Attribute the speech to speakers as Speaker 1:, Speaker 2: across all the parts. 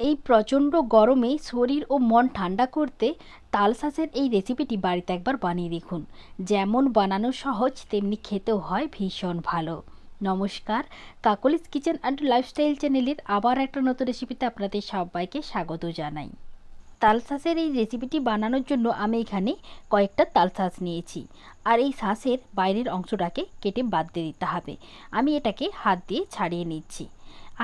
Speaker 1: এই প্রচণ্ড গরমে শরীর ও মন ঠান্ডা করতে তালশাঁসের এই রেসিপিটি বাড়িতে একবার বানিয়ে দেখুন। যেমন বানানো সহজ, তেমনি খেতেও হয় ভীষণ ভালো। নমস্কার, কাকলিস কিচেন অ্যান্ড লাইফস্টাইল চ্যানেলের আবার একটা নতুন রেসিপিতে আপনাদের সবাইকে স্বাগত জানাই। তালশাঁসের এই রেসিপিটি বানানোর জন্য আমি এখানে কয়েকটা তালশাঁস নিয়েছি। আর এই শাঁসের বাইরের অংশটাকে কেটে বাদ দিয়ে দিতে হবে। আমি এটাকে হাত দিয়ে ছাড়িয়ে নিচ্ছি।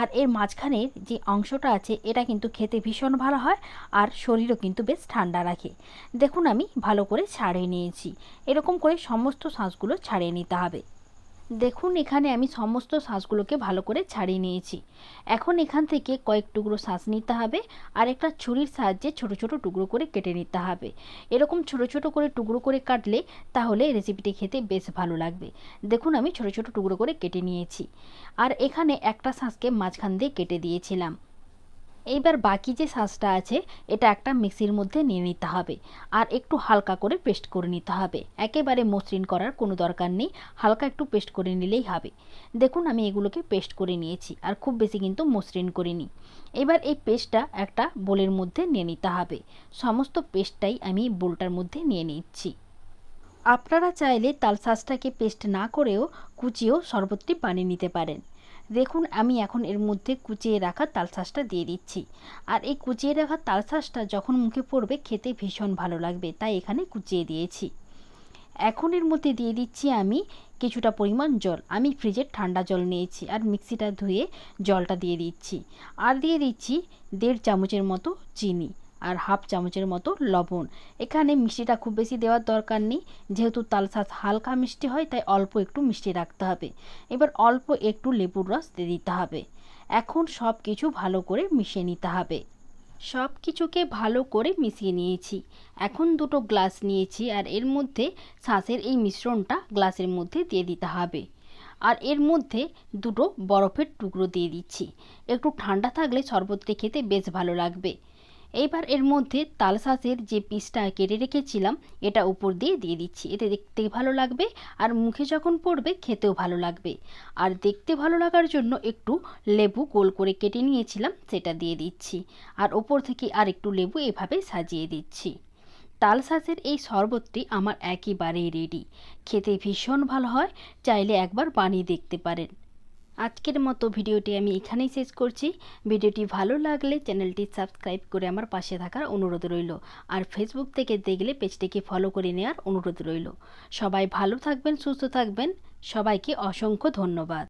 Speaker 1: আর এর মাঝখানের যে অংশটা আছে, এটা কিন্তু খেতে ভীষণ ভালো হয় আর শরীরও কিন্তু বেশ ঠান্ডা রাখে। দেখুন আমি ভালো করে ছাড়িয়ে নিয়েছি। এরকম করে সমস্ত শাঁসগুলো ছাড়িয়ে নিতে হবে। দেখুন, এখানে আমি সমস্ত শাঁসগুলোকে ভালো করে ছাড়িয়ে নিয়েছি। এখন এখান থেকে কয়েক টুকরো শাঁস নিতে হবে আর একটা ছুরির সাহায্যে ছোট ছোট টুকরো করে কেটে নিতে হবে। এরকম ছোট ছোট করে টুকরো করে কাটলে তাহলে রেসিপিটি খেতে বেশ ভালো লাগবে। দেখুন, আমি ছোট ছোট টুকরো করে কেটে নিয়েছি। আর এখানে একটা শাঁসকে মাঝখান দিয়ে কেটে দিয়েছিলাম। এইবার বাকি যে শাঁসটা আছে, এটা একটা মিক্সির মধ্যে নিয়ে নিতে হবে। আর একটু হালকা করে পেস্ট করে নিতে হবে। একেবারে মসৃণ করার কোনো দরকার নেই। হালকা একটু পেস্ট করে নিলেই হবে। দেখুন, আমি এগুলোকে পেস্ট করে নিয়েছি। আর খুব বেশি কিন্তু মসৃণ করিনি। এবার এই পেস্টটা একটা বোলের মধ্যে নিয়ে নিতে হবে। সমস্ত পেস্টটাই আমি বোলটার মধ্যে নিয়ে নিচ্ছি। আপনারা চাইলে তাল শাঁসটাকে পেস্ট না করেও কুচিয়েও শরবতটি বানিয়ে নিতে পারেন। দেখুন, আমি এখন এর মধ্যে কুচিয়ে রাখা তালশাঁসটা দিয়ে দিচ্ছি। আর এই কুচিয়ে রাখা তালশাঁসটা যখন মুখে পড়বে, খেতে ভীষণ ভালো লাগবে, তাই এখানে কুচিয়ে দিয়েছি। এখন এর মধ্যে দিয়ে দিচ্ছি আমি কিছুটা পরিমাণ জল। আমি ফ্রিজের ঠান্ডা জল নিয়েছি আর মিক্সিটা ধুয়ে জলটা দিয়ে দিচ্ছি। আর দিয়ে দিচ্ছি দেড় চামচের মতো চিনি। আর হাফ চামচের মতো লবণ। এখানে মিষ্টিটা খুব বেশি দেওয়ার দরকার নেই। যেহেতু তালশাঁস হালকা মিষ্টি হয়, তাই অল্প একটু মিষ্টি রাখতে হবে। এবার অল্প একটু লেবুর রস দিয়ে দিতে হবে। এখন সব কিছু ভালো করে মিশিয়ে নিতে হবে। সব কিছুকে ভালো করে মিশিয়ে নিয়েছি। এখন দুটো গ্লাস নিয়েছি আর এর মধ্যে শাঁসের এই মিশ্রণটা গ্লাসের মধ্যে দিয়ে দিতে হবে। আর এর মধ্যে দুটো বরফের টুকরো দিয়ে দিচ্ছি। একটু ঠান্ডা থাকলে শরবতটি খেতে বেশ ভালো লাগবে। এইবার এর মধ্যে তাল শাঁসের যে পিসটা কেটে রেখেছিলাম, এটা উপর দিয়ে দিয়ে দিচ্ছি। এতে দেখতে ভালো লাগবে আর মুখে যখন পড়বে খেতেও ভালো লাগবে। আর দেখতে ভালো লাগার জন্য একটু লেবু গোল করে কেটে নিয়েছিলাম, সেটা দিয়ে দিচ্ছি। আর ওপর থেকে আর একটু লেবু এভাবে সাজিয়ে দিচ্ছি। তাল এই শরবতটি আমার একেবারেই রেডি খেতে ভীষণ ভালো হয়, চাইলে একবার বানিয়ে দেখতে পারেন। আজকের মতো ভিডিওটি আমি এখানেই শেষ করছি। ভিডিওটি ভালো লাগলে চ্যানেলটি সাবস্ক্রাইব করে আমার পাশে থাকার অনুরোধ রইল। আর ফেসবুক থেকে দেখলে পেজটিকে ফলো করে নেওয়ার অনুরোধ রইল। সবাই ভালো থাকবেন, সুস্থ থাকবেন। সবাইকে অসংখ্য ধন্যবাদ।